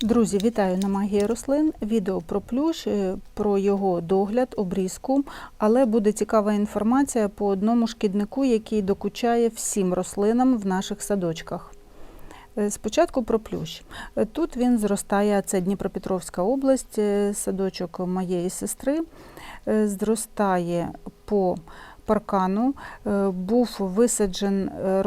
Друзі, вітаю на магії рослин. Відео про плющ, е, про його догляд, обрізку, але буде цікава інформація по одному шкіднику, який докучає всім рослинам в наших садочках. Е, Спочатку про плющ. Е, Тут він зростає, це Дніпропетровська область, садочок моєї сестри. Зростає по паркану, був висаджен е,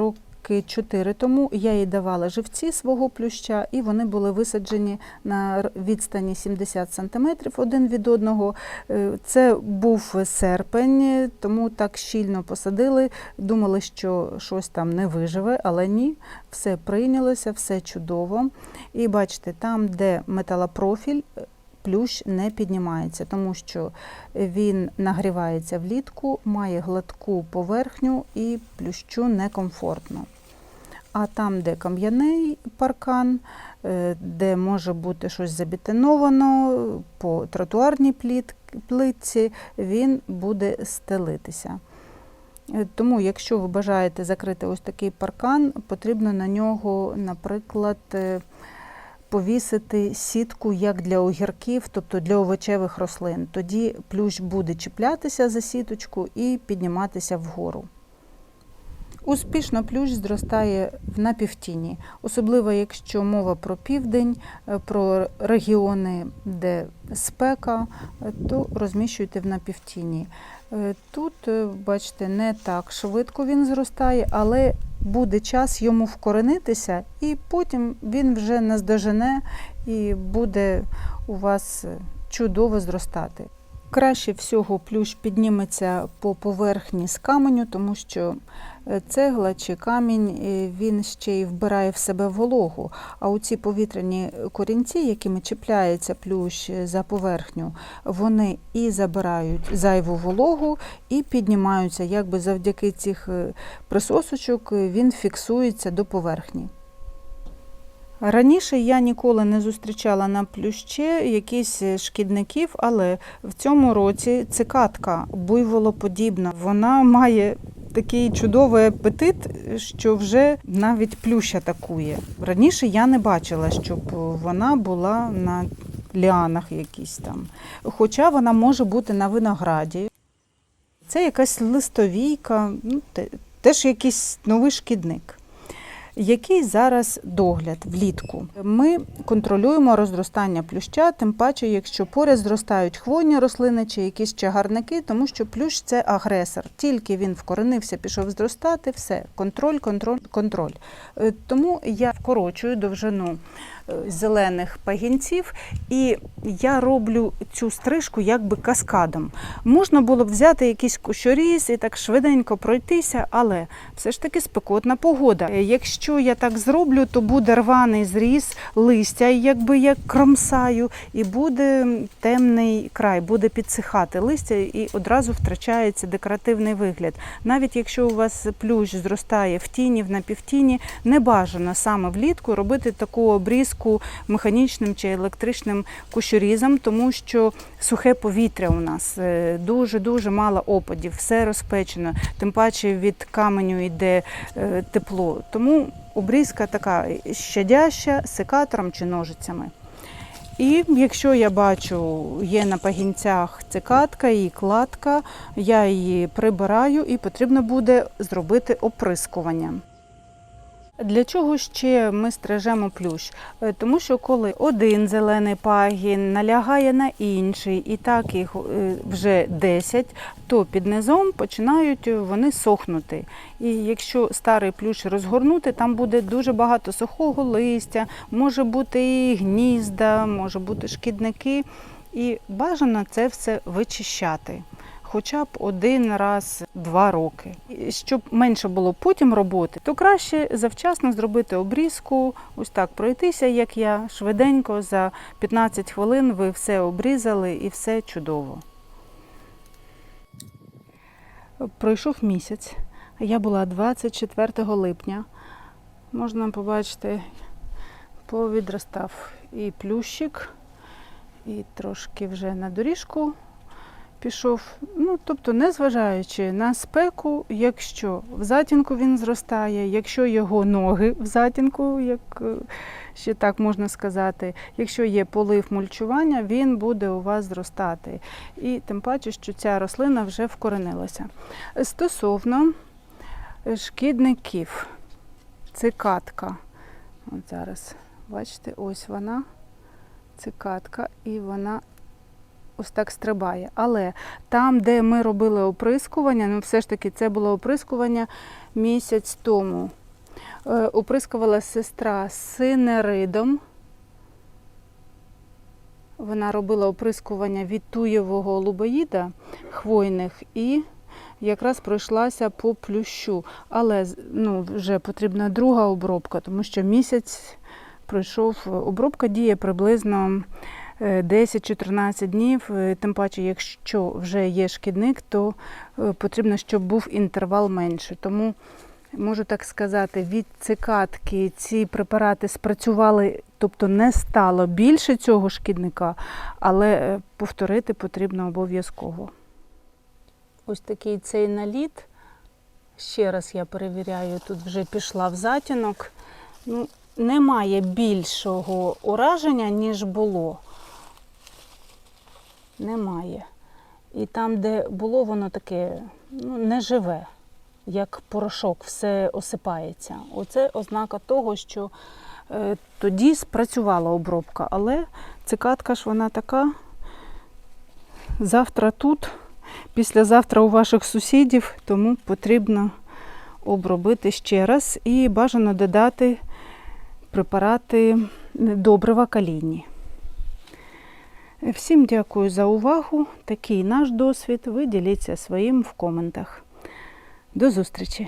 роки 4 тому. Я їй давала живці свого плюща, і вони були висаджені на відстані 70 см один від одного. Е, Це був серпень, тому так щільно посадили. Думали, що щось там не виживе, але ні, все прийнялося, все чудово. І бачите, там, де металопрофіль, е, плющ не піднімається, тому що він нагрівається влітку, має гладку поверхню і плющу некомфортно. А там, де кам'яний паркан, е, де може бути щось забетоновано по тротуарній плитці, він буде стелитися. Е, Тому, якщо ви бажаєте закрити ось такий паркан, потрібно на нього, наприклад, е, повісити сітку як для огірків, тобто для овочевих рослин. Тоді плющ буде чіплятися за сіточку і підніматися вгору. Успішно плющ зростає в напівтіні, особливо якщо мова про південь, е, про регіони, де спека, е, то розміщуйте в напівтіні. Е, Тут, бачите, не так швидко він зростає, але буде час йому вкоренитися, і потім він вже наздожене і буде у вас чудово зростати. Краще всього плющ підніметься по поверхні з каменю, тому що цегла чи камінь він ще й вбирає в себе вологу. А оці повітряні корінці, якими чіпляється плющ за поверхню, вони і забирають зайву вологу, і піднімаються. Якби завдяки цих е, присосочок е, він фіксується до поверхні. Раніше я ніколи не зустрічала на плюще якісь е, шкідників, але в цьому році цикатка буйволоподібна. Вона має такий чудовий апетит, що вже навіть плющ атакує. Раніше я не бачила, щоб вона була на ліанах якісь там. Хоча вона може бути на винограді. Це якась листовійка, ну, теж якийсь новий шкідник. Який зараз догляд влітку? Ми контролюємо розростання плюща, тим паче, якщо поряд зростають хвойні рослини чи якісь чагарники, тому що плющ це агресор. Тільки він вкоренився, пішов зростати, все, контроль, контроль, контроль. Е, Тому я вкорочую довжину зелених пагінців, і я роблю цю стрижку якби каскадом. Можна було б взяти якийсь кущоріз і так швиденько пройтися, але все ж таки спекотна погода. Е, Якщо я так зроблю, то буде рваний зріз листя, якби я кромсаю, і буде темний край, буде підсихати листя і одразу втрачається декоративний вигляд. Навіть якщо у вас плющ зростає в тіні, в напівтіні, не бажано саме влітку робити таку обрізку механічним чи електричним кущорізом, тому що сухе повітря у нас дуже дуже мало опадів, все розпечено. Тим паче від каменю йде е, тепло. Тому обрізка така щадяща секатором чи ножицями. І якщо я бачу, є на пагінцях цикатка і кладка, я її прибираю і потрібно буде зробити оприскування. Для чого ще ми стрижемо плющ? Е, Тому що коли один зелений пагін налягає на інший, і так їх е, вже 10, то під низом починають вони сохнути. І якщо старий плющ розгорнути, там буде дуже багато сухого листя, може бути і гнізда, може бути шкідники. І бажано це все вичищати. Хоча б один раз два роки. Щоб менше було потім роботи, то краще завчасно зробити обрізку, ось так пройтися, як я, швиденько, за 15 хвилин ви все обрізали і все чудово. Пройшов місяць. Я була 24 липня. Можна побачити, повідростав і плющик, і трошки вже на доріжку пішов. Ну, тобто, незважаючи на спеку, якщо в затінку він зростає, якщо його ноги в затінку, як е, ще так можна сказати, якщо є полив мульчування, він буде у вас зростати. І тим паче, що ця рослина вже вкоренилася. Стосовно е, шкідників, цикатка. От зараз, бачите, ось вона, цикатка, і вона ось так стрибає. Але там, де ми робили оприскування, ну все ж таки це було оприскування місяць тому. Е, Оприскувала сестра синеридом. Вона робила оприскування від туєвого лубоїда хвойних і якраз пройшлася по плющу. Але ну, вже потрібна друга обробка, тому що місяць пройшов. Обробка діє приблизно 10-14 днів. Е, Тим паче, якщо вже є шкідник, то е, потрібно, щоб був інтервал менше. Тому можу так сказати, від цикатки ці препарати спрацювали, тобто не стало більше цього шкідника, але е, повторити потрібно обов'язково. Ось такий цей наліт. Ще раз я перевіряю, тут вже пішла в затінок. Ну, немає більшого ураження, ніж було. Немає. І там, де було, воно таке ну, не як порошок, все осипається. Оце ознака того, що е, тоді спрацювала обробка. Але цикатка ж вона така. Завтра тут, післязавтра у ваших сусідів, тому потрібно обробити ще раз і бажано додати препарати добрива калійні. Всім дякую за увагу. Такий наш досвід. Ви діліться своїм в коментах. До зустрічі!